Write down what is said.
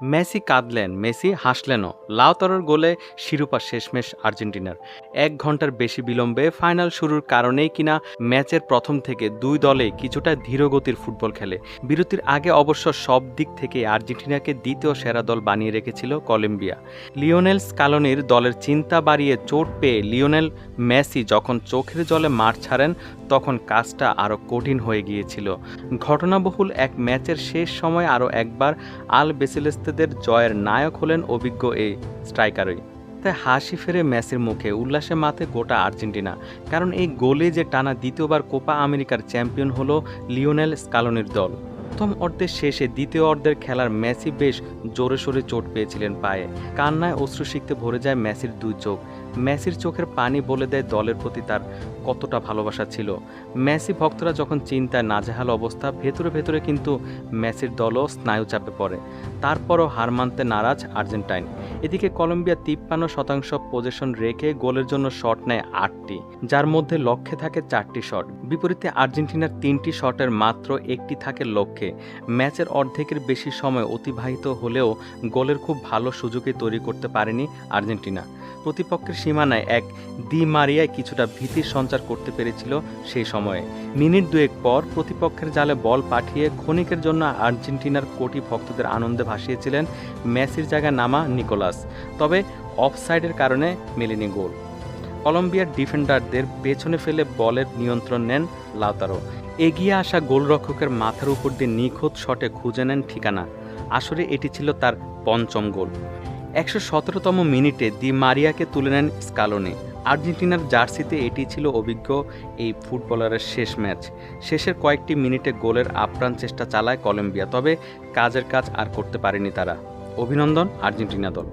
Messi কাঁদলেন, Messi হাসলেনও। লাউতারোর গোলে শিরোপা শেষমেশ আর্জেন্টিনার। এক ঘণ্টার বেশি বিলম্বে ফাইনাল শুরুর কারণেই কিনা ম্যাচের প্রথম থেকে দুই দলে কিছুটা ধীরগতির ফুটবল খেলে। বিরতির আগে অবশ্য সব দিক থেকে আর্জেন্টিনাকে দ্বিতীয় সেরা দল বানিয়ে রেখেছিল কলম্বিয়া। লিওনেল স্কালোনির দলের চিন্তা বাড়িয়ে চোট পেয়ে লিওনেল মেসি যখন চোখের জলে মাঠ ছাড়েন, তখন কাজটা আরও কঠিন হয়ে গিয়েছিল। ঘটনাবহুল এক ম্যাচের শেষ সময় আরও একবার আল বেসিলেস্তেদের জয়ের নায়ক হলেন অভিজ্ঞ এই স্ট্রাইকারই। তাই হাসি ফেরে ম্যাচের মুখে, উল্লাসে মাথে গোটা আর্জেন্টিনা। কারণ এই গোলে যে টানা দ্বিতীয়বার কোপা আমেরিকার চ্যাম্পিয়ন হলো লিওনেল স্কালোনির দল। প্রথম অর্ধের শেষে দ্বিতীয় অর্ধের খেলার মেসি বেশ জোরে সোরে চোট পেয়েছিলেন পায়ে। কান্নায় অশ্রু শিখতে ভরে যায় মেসির দুই চোখ। মেসির চোখের পানি বলে দেয় দলের প্রতি তার কতটা ভালোবাসা ছিল। মেসি ভক্তরা যখন চিন্তায় নাজেহাল অবস্থা, ভেতরে ভেতরে কিন্তু মেসির দলও স্নায়ু চাপে পড়ে। তারপরও হার মানতে নারাজ আর্জেন্টাইন। এদিকে কলম্বিয়া তিপ্পান্ন শতাংশ পজিশন রেখে গোলের জন্য শট নেয় আটটি, যার মধ্যে লক্ষ্যে থাকে চারটি শট। বিপরীতে আর্জেন্টিনার তিনটি শটের মাত্র একটি থাকে লক্ষ্যে। ম্যাচের অর্ধেকের বেশি সময় অতিবাহিত হলেও গোলের খুব ভালো সুযোগই তৈরি করতে পারেনি আর্জেন্টিনা। প্রতিপক্ষের সীমানায় এক দি মারিয়ায় কিছুটা ভীতির সঞ্চার করতে পেরেছিল সেই সময়ে। মিনিট দুয়েক পর প্রতিপক্ষের জালে বল পাঠিয়ে ক্ষণিকের জন্য আর্জেন্টিনার কোটি ভক্তদের আনন্দে ভাসিয়েছিলেন মেসির জায়গায় নামা নিকোলাস। তবে অফসাইডের কারণে মেলেনি গোল। কলম্বিয়ার ডিফেন্ডারদের পেছনে ফেলে বলের নিয়ন্ত্রণ নেন লাউতারো। এগিয়ে আসা গোলরক্ষকের মাথার উপর দিয়ে নিখুঁত শটে খুঁজে নেন ঠিকানা। আসলে এটি ছিল তার পঞ্চম গোল। একশো সতেরোতম মিনিটে দি মারিয়াকে তুলে নেন স্কালোনে। আর্জেন্টিনার জার্সিতে এটি ছিল অভিজ্ঞ এই ফুটবলারের শেষ ম্যাচ। শেষের কয়েকটি মিনিটে গোলের আপ্রাণ চেষ্টা চালায় কলম্বিয়া, তবে কাজের কাজ আর করতে পারেনি তারা। অভিনন্দন, আর্জেন্টিনা দল।